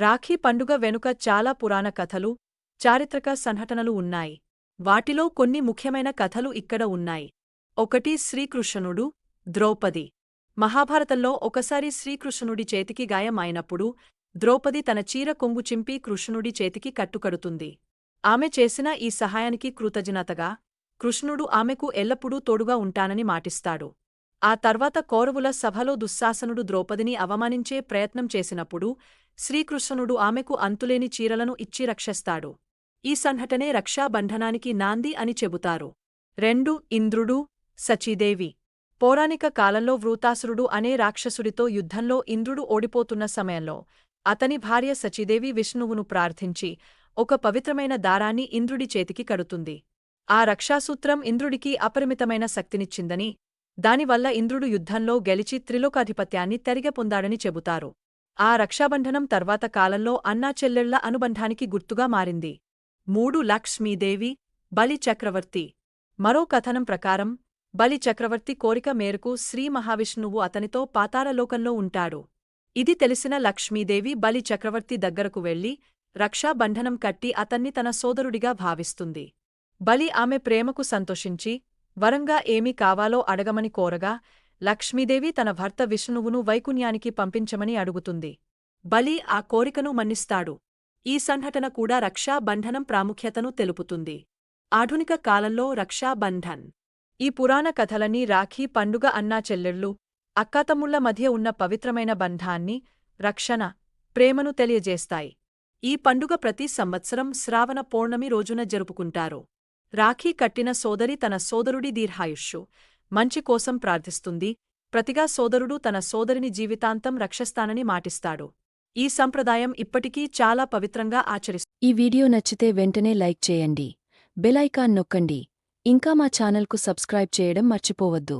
రాఖీ పండుగ వెనుక చాలా పురాణ కథలు చారిత్రక సంఘటనలు ఉన్నాయి. వాటిలో కొన్ని ముఖ్యమైన కథలు ఇక్కడ ఉన్నాయి. ఒకటి శ్రీకృష్ణుడు ద్రౌపది. మహాభారతంలో ఒకసారి శ్రీకృష్ణుడి చేతికి గాయం అయినప్పుడు ద్రౌపది తన చీర కొంగు చింపి కృష్ణుడి చేతికి కట్టుకడుతుంది. ఆమె చేసిన ఈ సహాయానికి కృతజ్ఞతగా కృష్ణుడు ఆమెకు ఎల్లప్పుడూ తోడుగా ఉంటానని మాటిస్తాడు. ఆ తర్వాత కౌరవుల సభలో దుశ్శాసనుడు ద్రౌపదిని అవమానించే ప్రయత్నం చేసినప్పుడు శ్రీకృష్ణుడు ఆమెకు అంతులేని చీరలను ఇచ్చి రక్షిస్తాడు. ఈ సంఘటనే రక్షాబంధనానికి నాంది అని చెబుతారు. రెండు ఇంద్రుడు సచీదేవి. పౌరాణిక కాలంలో వృతాసురుడు అనే రాక్షసుడితో యుద్ధంలో ఇంద్రుడు ఓడిపోతున్న సమయంలో అతని భార్య సచీదేవి విష్ణువును ప్రార్థించి ఒక పవిత్రమైన దారాన్ని ఇంద్రుడి చేతికి కడుతుంది. ఆ రక్షాసూత్రం ఇంద్రుడికి అపరిమితమైన శక్తినిచ్చిందని దానివల్ల ఇంద్రుడు యుద్ధంలో గెలిచి త్రిలోకాధిపత్యాన్ని తెరిగ పొందాడని చెబుతారు. ఆ రక్షాబంధనం తర్వాత కాలంలో అన్నా చెల్లెళ్ళ అనుబంధానికి గుర్తుగా మారింది. మూడు లక్ష్మీదేవి బలి చక్రవర్తి. మరో కథనం ప్రకారం బలి చక్రవర్తి కోరిక మేరకు శ్రీ మహావిష్ణువు అతనితో పాతాళలోకంలో ఉంటాడు. ఇది తెలిసిన లక్ష్మీదేవి బలి చక్రవర్తి దగ్గరకు వెళ్ళి రక్షాబంధనం కట్టి అతన్ని తన సోదరుడిగా భావిస్తుంది. బలి ఆమె ప్రేమకు సంతోషించి వరంగా ఏమి కావాలో అడగమని కోరగా లక్ష్మీదేవి తన భర్త విష్ణువును వైకుణ్యానికి పంపించమని అడుగుతుంది. బలి ఆ కోరికను మన్నిస్తాడు. ఈ సంఘటన కూడా రక్షాబంధనం ప్రాముఖ్యతను తెలుపుతుంది. ఆధునిక కాలంలో రక్షాబంధన్ ఈ పురాణ కథలన్నీ రాఖీ పండుగ అన్నా చెల్లెళ్ళు అక్కాతమ్ముళ్ళ మధ్య ఉన్న పవిత్రమైన బంధాన్ని రక్షణ ప్రేమను తెలియజేస్తాయి. ఈ పండుగ ప్రతి సంవత్సరం శ్రావణ పౌర్ణమి రోజున జరుపుకుంటారు. రాఖీ కట్టిన సోదరి తన సోదరుడి దీర్ఘాయుష్షు. మంచి కోసం ప్రార్థిస్తుంది. ప్రతిగా సోదరుడు తన సోదరిని జీవితాంతం రక్షస్తానని మాటిస్తాడు. ఈ సంప్రదాయం ఇప్పటికీ చాలా పవిత్రంగా ఆచరిస్తుంది ఈ వీడియో నచ్చితే వెంటనే లైక్ చేయండి. బెలైకాన్ నొక్కండి. ఇంకా మా ఛానల్కు సబ్స్క్రైబ్ చేయడం మర్చిపోవద్దు.